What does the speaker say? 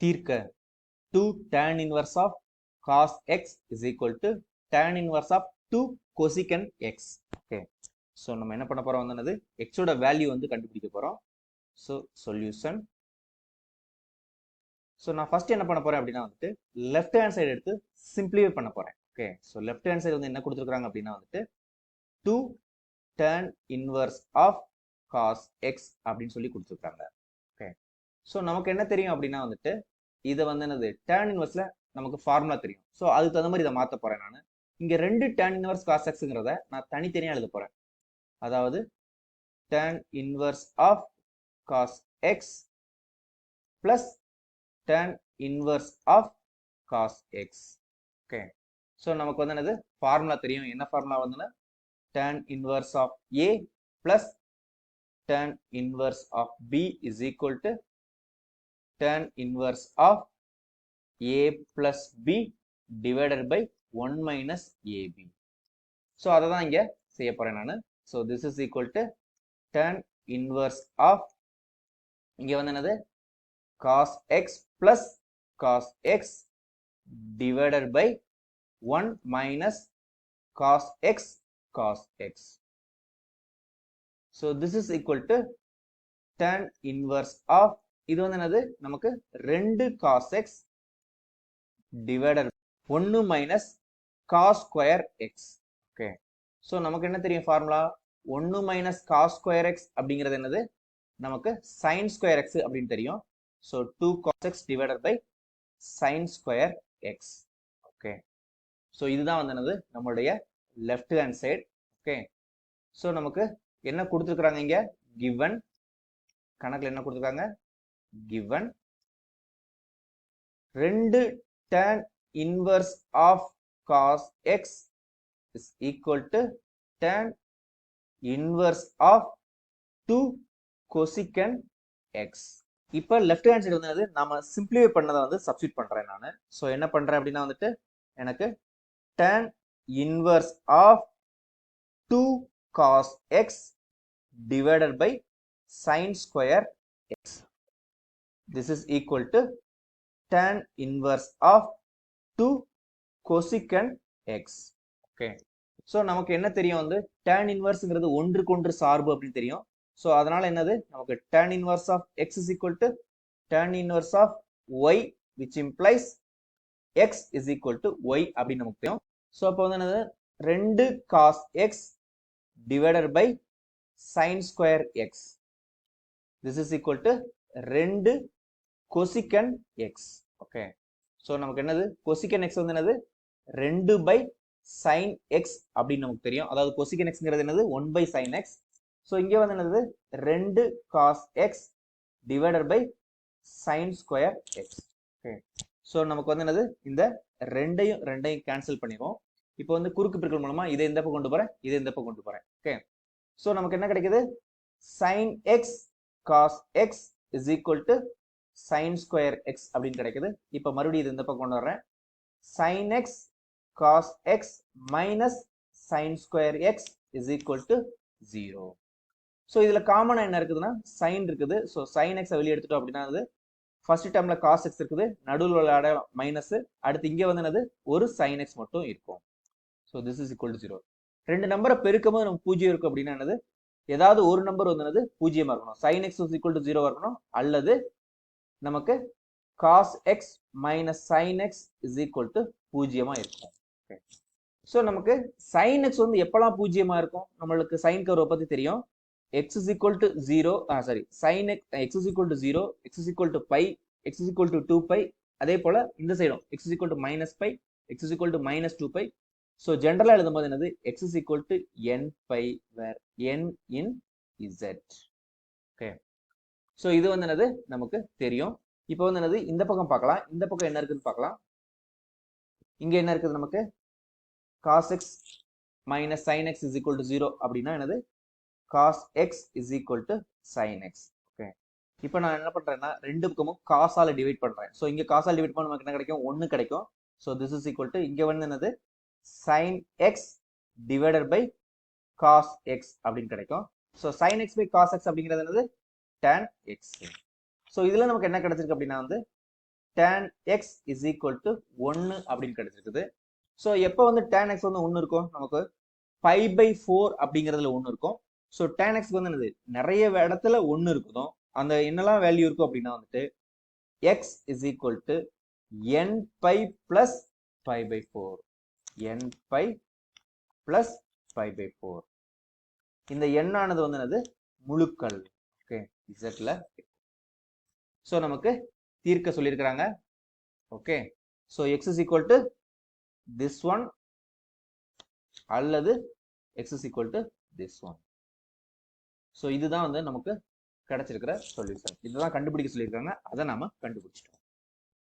தீர்க்க. Two tan inverse of cos x is equal to tan inverse of two cosecant x okay so நம்ம என்ன பண்ண போகிறோம் வந்து எக்ஸோட வேல்யூ வந்து கண்டுபிடிக்க போகிறோம் ஸோ சொல்யூஷன் ஸோ நான் ஃபர்ஸ்ட் என்ன பண்ண போறேன் அப்படின்னா வந்துட்டு லெஃப்ட் ஹேண்ட் சைடு எடுத்து சிம்பிளிஃபை பண்ண போகிறேன் okay so left hand side வந்து என்ன கொடுத்துருக்காங்க அப்படின்னா வந்துட்டு two tan inverse of cos x அப்படின்னு சொல்லி கொடுத்துருக்காங்க. ஸோ நமக்கு என்ன தெரியும் அப்படின்னா வந்துட்டு இதை வந்து என்னது டேன் இன்வர்ஸில் நமக்கு ஃபார்முலா தெரியும். ஸோ அதுக்கு தகுந்த மாதிரி இதை மாற்ற போகிறேன் நான். இங்கே ரெண்டு டேன் இன்வர்ஸ் காஸ் எக்ஸுங்கிறத நான் தனித்தனியாக எழுத போகிறேன் அதாவது tan inverse of cos x plus tan inverse of cos x okay so நமக்கு வந்து என்னது ஃபார்முலா தெரியும். என்ன ஃபார்முலா வந்துன்னா tan inverse of A plus tan inverse of B is equal to tan inverse of A plus B divided by one minus AB so அதை தான் இங்கே செய்ய போகிறேன் நான். So this is equal to tan inverse of இங்கே வந்து என்னது? Cos x plus cos x divided by one minus cos x cos x so this is equal to tan inverse of இது வந்து என்னது? நமக்கு ரெண்டு காஸ் எக்ஸ் டிவைடர் ஒன்று minus cos square x okay so நமக்கு என்ன தெரியும் ஃபார்முலா ஒன்று மைனஸ் காஸ் ஸ்கொயர் எக்ஸ் அப்படிங்கிறது என்னது? நமக்கு சைன் ஸ்கொயர் எக்ஸ் அப்படின்னு தெரியும். So two cos x divided by sine square x okay so இதுதான் வந்து என்னது? நம்மளுடைய left hand side okay so நமக்கு என்ன கொடுத்துருக்குறாங்க இங்கே? கிவன் கணக்கில் என்ன கொடுத்துருக்காங்க? கிவன் ரெண்டு tan inverse of cos x is equal to tan inverse of two cosecant x இப்போ லெஃப்ட் ஹேண்ட் சைடு வந்து நம்ம சிம்பிளிஃபை பண்ணதை வந்து சப்ஸ்டியூட் பண்ணுறேன் நான். ஸோ என்ன பண்ணுறேன் அப்படின்னா வந்துட்டு எனக்கு tan inverse of two cos x divided by sine square x this is equal to tan inverse of 2 cosecant x. Okay so நமக்கு என்ன தெரியும் வந்து? tan இன்வர்ஸுங்கிறது ஒன்றுக்கு ஒன்று சார்பு அப்படின்னு தெரியும். ஸோ அதனால என்னது? நமக்கு tan inverse of x is equal to tan inverse of y which implies x is equal to y அப்படின்னு நமக்கு தெரியும். ஸோ அப்போ வந்து என்னது? ரெண்டு cos x divided by sine square x this is equal to ரெண்டு கொசிக்கன் எக்ஸ் ஓகே ஸோ நமக்கு என்னது? கொசிக்கன் எக்ஸ் வந்து என்னது? ரெண்டு பை சைன் எக்ஸ் அப்படின்னு நமக்கு தெரியும். அதாவது கொசிக்கன் எக்ஸ்ங்கிறது என்னது? One by sine x so இங்கே வந்து என்னது? ரெண்டு cos x divided by sine square x okay so நமக்கு வந்து என்னது? இந்த ரெண்டையும் ரெண்டையும் கேன்சல் பண்ணிடுவோம். இப்போ வந்து குறுக்கு பிரிக்கல் மூலமா இதை இந்த பக்கம் கொண்டு போறேன் இதை இந்த பக்கம் கொண்டு போறேன். ஓகே ஸோ நமக்கு என்ன கிடைக்குது? Sine x cos x is equal to sine square x அப்படின்னு கிடைக்குது. இப்போ மறுபடியும் இது இந்த பக்கம் கொண்டு வர்றேன். Sine x cos x minus sine square x is equal to zero so இதில் காமனாக என்ன இருக்குதுன்னா சைன் இருக்குது. ஸோ சைன் எக்ஸை வெளியே எடுத்துட்டோம் அப்படின்னா அது ஃபர்ஸ்ட் டேர்ம்ல காஸ் எக்ஸ் இருக்குது. நடுவில் உள்ள அடையாளம் மைனஸ் அடுத்து இங்கே வந்து என்னது? ஒரு சைன் எக்ஸ் மட்டும் இருக்கும். So this is equal to zero ரெண்டு நம்பரை பெருக்கும்போது நமக்கு பூஜ்ஜியம் இருக்கும் அப்படின்னா என்னது? ஏதாவது ஒரு நம்பர் வந்து என்னது? பூஜ்ஜியமா இருக்கணும். Sine x is equal to zero இருக்கணும். அல்லது நமக்கு cos x minus sine x is equal to பூஜ்ஜியமா இருக்கும். ஸோ நமக்கு சைன் எக்ஸ் வந்து எப்பெல்லாம் பூஜ்ஜியமா இருக்கும்? நம்மளுக்கு சைன் கர்வை பத்தி தெரியும். X is equal to zero sorry sine x x is equal to zero x is equal to pi x is equal to two pi அதே போல இந்த சைடும் x is equal to minus pi x is equal to minus two pi so ஜென்ரலாக எழுதும்போது என்னது? X is equal to n pi where n in Z so இது வந்து என்னது? நமக்கு தெரியும். இப்போ வந்து என்னது? இந்த பக்கம் பார்க்கலாம். இந்த பக்கம் என்ன இருக்குன்னு பார்க்கலாம். இங்கே என்ன இருக்குது நமக்கு? Cos x minus sine x is equal to zero அப்படின்னா என்னது? Cos x is equal to sine x okay இப்போ நான் என்ன பண்ணுறேன்னா ரெண்டு பக்கமும் காசால் டிவைட் பண்ணுறேன் ஸோ இங்கே காசால் டிவைட் பண்ண நமக்கு என்ன கிடைக்கும்? ஒன்று கிடைக்கும். So this is equal to இங்கே வந்து என்னது? Sine x divided by cos x அப்படின்னு கிடைக்கும். So sine x by cos x அப்படிங்கிறது என்னது? Tan எக்ஸ் ஸோ இதில் நமக்கு என்ன கிடைச்சிருக்கு அப்படின்னா வந்து tan x is equal to ஒன்று அப்படின்னு கிடைச்சிருக்குது. ஸோ எப்போ வந்து tan எக்ஸ் வந்து ஒன்று இருக்கும்? நமக்கு ஃபைவ் பை ஃபோர் அப்படிங்கிறதுல ஒன்று இருக்கும். ஸோ tan எக்ஸ்க்கு வந்து என்னது? நிறைய இடத்துல ஒன்று இருக்குதோ அந்த என்னெல்லாம் வேல்யூ இருக்கும் அப்படின்னா வந்துட்டு x is equal to n by plus five by four n by plus five by four இந்த எண்ணானது வந்து என்னது? முழுக்கள். ஓகே இசட்ல ஸோ நமக்கு தீர்க்க சொல்லியிருக்கிறாங்க okay so x is equal to this one அல்லது x is equal to this one so இதுதான் வந்து நமக்கு கிடைச்சிருக்கிற சொல்யூஷன் இதுதான் கண்டுபிடிக்க சொல்லியிருக்காங்க அதை நாம கண்டுபிடிச்சிட்டோம்.